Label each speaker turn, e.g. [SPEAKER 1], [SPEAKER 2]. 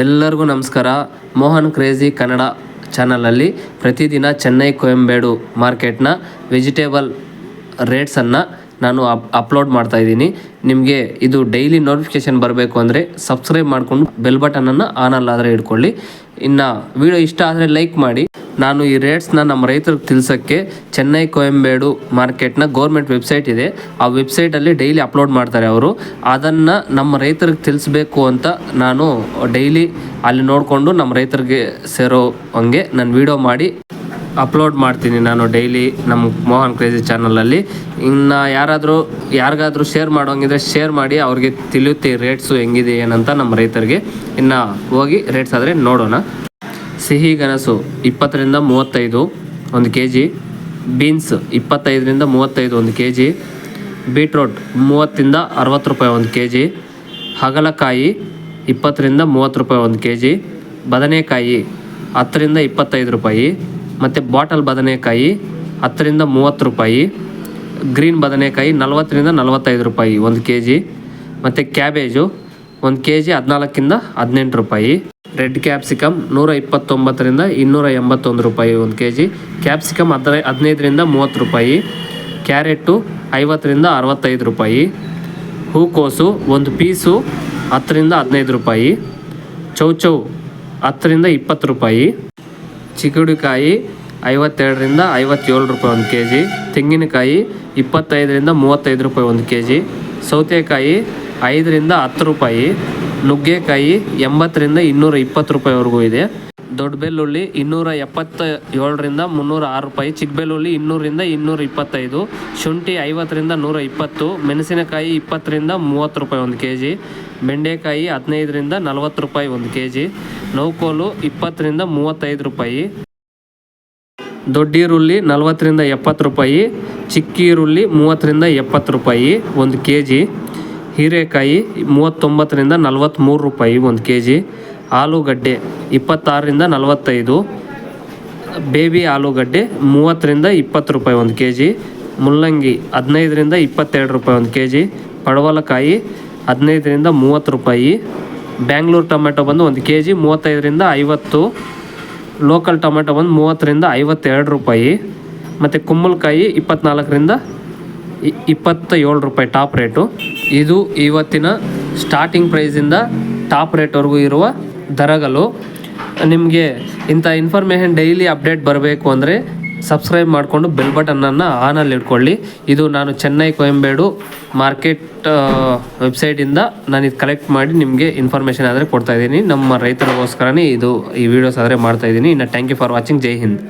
[SPEAKER 1] ಎಲ್ಲರಿಗೂ ನಮಸ್ಕಾರ. ಮೋಹನ್ ಕ್ರೇಜಿ ಕನ್ನಡ ಚಾನಲಲ್ಲಿ ಪ್ರತಿದಿನ ಚೆನ್ನೈ ಕೊಯಂಬೇಡು ಮಾರ್ಕೆಟ್ನ ವೆಜಿಟೇಬಲ್ ರೇಟ್ಸನ್ನು ನಾನು ಅಪ್, ಅಪ್ಲೋಡ್ ಮಾಡ್ತಾ ಇದ್ದೀನಿ. ನಿಮಗೆ ಇದು ಡೈಲಿ ನೋಟಿಫಿಕೇಶನ್ ಬರಬೇಕು ಅಂದರೆ ಸಬ್ಸ್ಕ್ರೈಬ್ ಮಾಡಿಕೊಂಡು ಬೆಲ್ ಬಟನನ್ನು ಆನಲ್ಲಾದರೆ ಇಟ್ಕೊಳ್ಳಿ. ಇನ್ನು ವಿಡಿಯೋ ಇಷ್ಟ ಆದರೆ ಲೈಕ್ ಮಾಡಿ. ನಾನು ಈ ರೇಟ್ಸ್ನ ನಮ್ಮ ರೈತರಿಗೆ ತಿಳಿಸೋಕ್ಕೆ ಚೆನ್ನೈ, ಕೊಯಂಬೇಡು ಮಾರ್ಕೆಟ್ನ ಗೌರ್ಮೆಂಟ್ ವೆಬ್ಸೈಟ್ ಇದೆ. ಆ ವೆಬ್ಸೈಟಲ್ಲಿ ಡೈಲಿ ಅಪ್ಲೋಡ್ ಮಾಡ್ತಾರೆ ಅವರು. ಅದನ್ನು ನಮ್ಮ ರೈತರಿಗೆ ತಿಳಿಸ್ಬೇಕು ಅಂತ ನಾನು ಡೈಲಿ ಅಲ್ಲಿ ನೋಡಿಕೊಂಡು ನಮ್ಮ ರೈತರಿಗೆ ಸೇರೋ ಹಂಗೆ ನಾನು ವಿಡಿಯೋ ಮಾಡಿ ಅಪ್ಲೋಡ್ ಮಾಡ್ತೀನಿ ನಾನು ಡೈಲಿ ನಮ್ಮ ಮೋಹನ್ ಕ್ರೇಜಿ ಚಾನಲಲ್ಲಿ ಇನ್ನು ಯಾರಾದರೂ, ಯಾರಿಗಾದರೂ ಶೇರ್ ಮಾಡೋಂಗಿದ್ರೆ ಶೇರ್ ಮಾಡಿ ಅವ್ರಿಗೆ ತಿಳಿಯುತ್ತೆ ರೇಟ್ಸು ಹೆಂಗಿದೆ ಏನಂತ ನಮ್ಮ ರೈತರಿಗೆ. ಇನ್ನು ಹೋಗಿ ರೇಟ್ಸ್ ಆದರೆ ನೋಡೋಣ. ಸಿಹಿ ಗೆಣಸು ಇಪ್ಪತ್ತರಿಂದ ಮೂವತ್ತೈದು, ಒಂದು ಕೆ ಜಿ. ಬೀನ್ಸ್ ಇಪ್ಪತ್ತೈದರಿಂದ ಮೂವತ್ತೈದು, ಒಂದು ಕೆ ಜಿ. ಬೀಟ್ರೋಟ್ ಮೂವತ್ತಿಂದ ಅರವತ್ತು ರೂಪಾಯಿ, ಒಂದು ಕೆ ಜಿ. ಹಾಗಲಕಾಯಿ ಇಪ್ಪತ್ತರಿಂದ ಮೂವತ್ತು ರೂಪಾಯಿ, ಒಂದು ಕೆ ಜಿ. ಬದನೆಕಾಯಿ ಹತ್ತರಿಂದ ಇಪ್ಪತ್ತೈದು ರೂಪಾಯಿ. ಮತ್ತು ಬಾಟಲ್ ಬದನೆಕಾಯಿ ಹತ್ತರಿಂದ ಮೂವತ್ತು ರೂಪಾಯಿ. ಗ್ರೀನ್ ಬದನೆಕಾಯಿ ನಲವತ್ತರಿಂದ ನಲವತ್ತೈದು ರೂಪಾಯಿ, ಒಂದು ಕೆ ಜಿ. ಮತ್ತು ಕ್ಯಾಬೇಜು ಒಂದು ಕೆ ಜಿ ಹದಿನಾಲ್ಕಿಂದ ಹದಿನೆಂಟು ರೂಪಾಯಿ. ರೆಡ್ ಕ್ಯಾಪ್ಸಿಕಮ್ ನೂರ ಇಪ್ಪತ್ತೊಂಬತ್ತರಿಂದ ಇನ್ನೂರ ಎಂಬತ್ತೊಂದು ರೂಪಾಯಿ ಒಂದು ಕೆ ಜಿ ಕ್ಯಾಪ್ಸಿಕಮ್ ಹದಿನೈ, ಹದಿನೈದರಿಂದ ಮೂವತ್ತು ರೂಪಾಯಿ. ಕ್ಯಾರೆಟು ಐವತ್ತರಿಂದ ಅರವತ್ತೈದು ರೂಪಾಯಿ. ಹೂಕೋಸು ಒಂದು ಪೀಸು ಹತ್ತರಿಂದ ಹದಿನೈದು ರೂಪಾಯಿ. ಚೌಚೌ ಹತ್ತರಿಂದ ಇಪ್ಪತ್ತು ರೂಪಾಯಿ. ಚಿಗುಡಿಕಾಯಿ ಐವತ್ತೆರಡರಿಂದ ಐವತ್ತೇಳು ರೂಪಾಯಿ ಒಂದು ಕೆ ಜಿ ತೆಂಗಿನಕಾಯಿ ಇಪ್ಪತ್ತೈದರಿಂದ ಮೂವತ್ತೈದು ರೂಪಾಯಿ ಒಂದು ಕೆ ಜಿ ಸೌತೆಕಾಯಿ ಐದರಿಂದ ಹತ್ತು ರೂಪಾಯಿ. ನುಗ್ಗೆಕಾಯಿ ಎಂಬತ್ತರಿಂದ ಇನ್ನೂರ ಇಪ್ಪತ್ತು ರೂಪಾಯಿವರೆಗೂ ಇದೆ. ದೊಡ್ಡ ಬೆಳ್ಳುಳ್ಳಿ ಇನ್ನೂರ ಎಪ್ಪತ್ತ ಏಳರಿಂದ ಮುನ್ನೂರ ಆರು ರೂಪಾಯಿ ಚಿಕ್ಕ ಬೆಳ್ಳುಳ್ಳಿ ಇನ್ನೂರಿಂದ ಇನ್ನೂರ ಇಪ್ಪತ್ತೈದು, ಶುಂಠಿ ಐವತ್ತರಿಂದ ನೂರ ಇಪ್ಪತ್ತು, ಮೆಣಸಿನಕಾಯಿ ಇಪ್ಪತ್ತರಿಂದ ಮೂವತ್ತು ರೂಪಾಯಿ ಒಂದು ಕೆ ಜಿ ಬೆಂಡೆಕಾಯಿ ಹದಿನೈದರಿಂದ ನಲವತ್ತು ರೂಪಾಯಿ ಒಂದು ಕೆ ಜಿ ನೌಕೋಲು ಇಪ್ಪತ್ತರಿಂದ ಮೂವತ್ತೈದು ರೂಪಾಯಿ ದೊಡ್ಡ ಈರುಳ್ಳಿ ನಲವತ್ತರಿಂದ ಎಪ್ಪತ್ತು ರೂಪಾಯಿ ಚಿಕ್ಕ ಈರುಳ್ಳಿ ಮೂವತ್ತರಿಂದ ಎಪ್ಪತ್ತು ರೂಪಾಯಿ ಒಂದು ಕೆ ಜಿ ಹೀರೆಕಾಯಿ ಮೂವತ್ತೊಂಬತ್ತರಿಂದ ನಲವತ್ತ್ಮೂರು ರೂಪಾಯಿ ಒಂದು ಕೆ ಜಿ, ಆಲೂಗಡ್ಡೆ ಇಪ್ಪತ್ತಾರರಿಂದ ನಲವತ್ತೈದು, ಬೇಬಿ ಆಲೂಗಡ್ಡೆ ಮೂವತ್ತರಿಂದ ಇಪ್ಪತ್ತು ರೂಪಾಯಿ ಒಂದು ಕೆ ಜಿ, ಮುಲ್ಲಂಗಿ ಹದಿನೈದರಿಂದ ಇಪ್ಪತ್ತೆರಡು ರೂಪಾಯಿ ಒಂದು ಕೆ ಜಿ, ಪಡವಲಕಾಯಿ ಹದಿನೈದರಿಂದ ಮೂವತ್ತು ರೂಪಾಯಿ, ಬ್ಯಾಂಗ್ಳೂರು ಟೊಮೆಟೊ ಬಂದು ಒಂದು ಕೆ ಜಿ, ಮೂವತ್ತೈದರಿಂದ ಐವತ್ತು, ಲೋಕಲ್ ಟೊಮೆಟೊ ಬಂದು ಮೂವತ್ತರಿಂದ ಐವತ್ತೆರಡು ರೂಪಾಯಿ, ಮತ್ತು ಕುಂಬಳಕಾಯಿ ಇಪ್ಪತ್ತ್ನಾಲ್ಕರಿಂದ ಇಪ್ಪತ್ತ ಏಳು ರೂಪಾಯಿ ಟಾಪ್ ರೇಟು. ಇದು ಇವತ್ತಿನ ಸ್ಟಾರ್ಟಿಂಗ್ ಪ್ರೈಸಿಂದ ಟಾಪ್ ರೇಟ್ವರೆಗೂ ಇರುವ ದರಗಳು. ನಿಮಗೆ ಇಂಥ ಇನ್ಫಾರ್ಮೇಷನ್ ಡೈಲಿ ಅಪ್ಡೇಟ್ ಬರಬೇಕು ಅಂದರೆ ಸಬ್ಸ್ಕ್ರೈಬ್ ಮಾಡಿಕೊಂಡು ಬೆಲ್ ಬಟನನ್ನು ಆನಲ್ಲಿ ಇಟ್ಕೊಳ್ಳಿ. ಇದು ನಾನು ಚೆನ್ನೈ ಕೊಯಂಬೇಡು ಮಾರ್ಕೆಟ್ ವೆಬ್ಸೈಟಿಂದ ನಾನು ಇದು ಕಲೆಕ್ಟ್ ಮಾಡಿ ನಿಮಗೆ ಇನ್ಫಾರ್ಮೇಷನ್ ಆದರೆ ಕೊಡ್ತಾ ಇದ್ದೀನಿ. ನಮ್ಮ ರೈತರಿಗೋಸ್ಕರನೇ ಇದು ಈ ವಿಡಿಯೋಸ್ ಆದರೆ ಮಾಡ್ತಾಯಿದ್ದೀನಿ ಇನ್ನು thank you for watching Jai Hind.